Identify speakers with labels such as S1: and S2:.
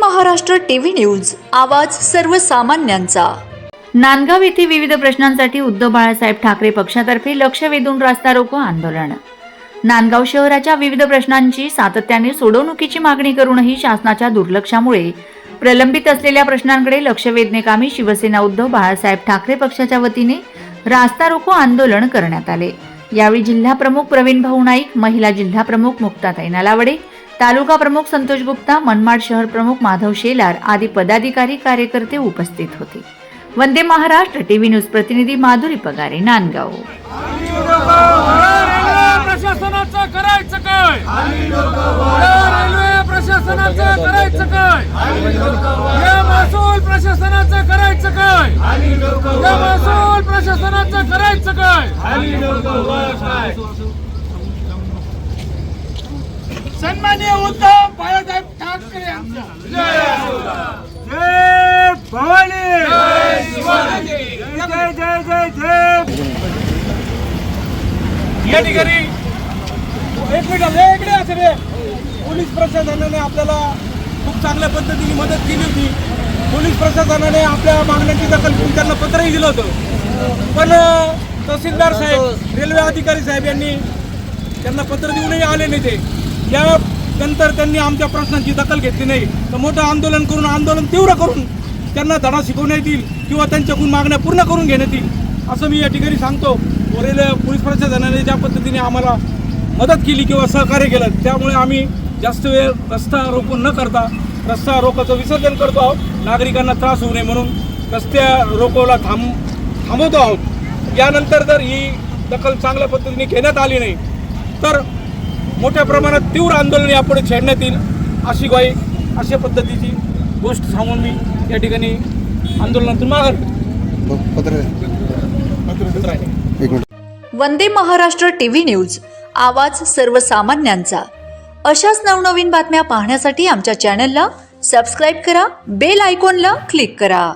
S1: Maharashtra TV news आवाज सर्वसामान्यांचा.
S2: नांदगाव येथे विविध प्रश्नांसाठी उद्धव बाळासाहेब ठाकरे पक्षातर्फे लक्ष वेधून रास्ता रोको आंदोलन. नांदगाव शहराच्या विविध प्रश्नांची सातत्याने सोडवणुकीची मागणी करूनही शासनाच्या दुर्लक्षामुळे प्रलंबित असलेल्या प्रश्नांकडे लक्ष वेधण्याकामी शिवसेना उद्धव बाळासाहेब ठाकरे पक्षाच्या वतीने रास्ता रोको आंदोलन करण्यात आले. यावेळी जिल्हा प्रमुख प्रवीण भाऊ नाईक महिला जिल्हा प्रमुख मुक्ताताई नालावडे तालुका प्रमुख संतोष गुप्ता मनमाड शहर प्रमुख माधव शेलार आदी पदाधिकारी कार्यकर्ते उपस्थित होते. वंदे महाराष्ट्र टीव्ही न्यूज प्रतिनिधी माधुरी पगारे नांदगाव.
S3: प्रशासनाचं करायचं काय? रेल्वे प्रशासनाचं करायचं काय? महसूल प्रशासनाचं करायचं काय? महसूल प्रशासनाचं करायचं काय? सन्मान्य उद्धव बाळासाहेब ठाकरे यांचा. जय भवानी! जय जय जय जय या ठिकाणी एक मिनिट इकडे असं रे पोलीस प्रशासनाने आपल्याला खूप चांगल्या पद्धतीने मदत केली होती. पोलीस प्रशासनाने आपल्या मागण्यांची दखल घेऊन त्यांना पत्रही दिलं होतं. पण तहसीलदार साहेब रेल्वे अधिकारी साहेब यांनी त्यांना पत्र देऊनही आले नाही ते. यानंतर त्यांनी आमच्या प्रश्नांची दखल घेतली नाही. तर मोठं आंदोलन करून आंदोलन तीव्र करून त्यांना धडा शिकवण्यात येईल किंवा त्यांच्याकडून मागण्या पूर्ण करून घेण्यात येईल असं मी या ठिकाणी सांगतो. वरील पोलीस प्रशासनाने ज्या पद्धतीने आम्हाला मदत केली किंवा सहकार्य केलं त्यामुळे आम्ही जास्त वेळ रस्ता रोखून न करता रस्ता रोकोचं विसर्जन करतो आहोत. नागरिकांना त्रास होऊ नये म्हणून रस्त्या रोकोला थांब थांबवतो आहोत. यानंतर जर ही दखल चांगल्या पद्धतीने घेण्यात आली नाही तर मोठ्या प्रमाणात तीव्र आंदोलन यापुढे छेडण्यात येईल अशी ग्वाही अशा पद्धतीची गोष्ट सांगून मी या ठिकाणी आंदोलनातून माघार
S1: वंदे महाराष्ट्र टीव्ही न्यूज आवाज सर्वसामान्यांचा. अशाच नवनवीन बातम्या पाहण्यासाठी आमच्या चॅनलला सबस्क्राईब करा बेल आयकॉनला क्लिक करा.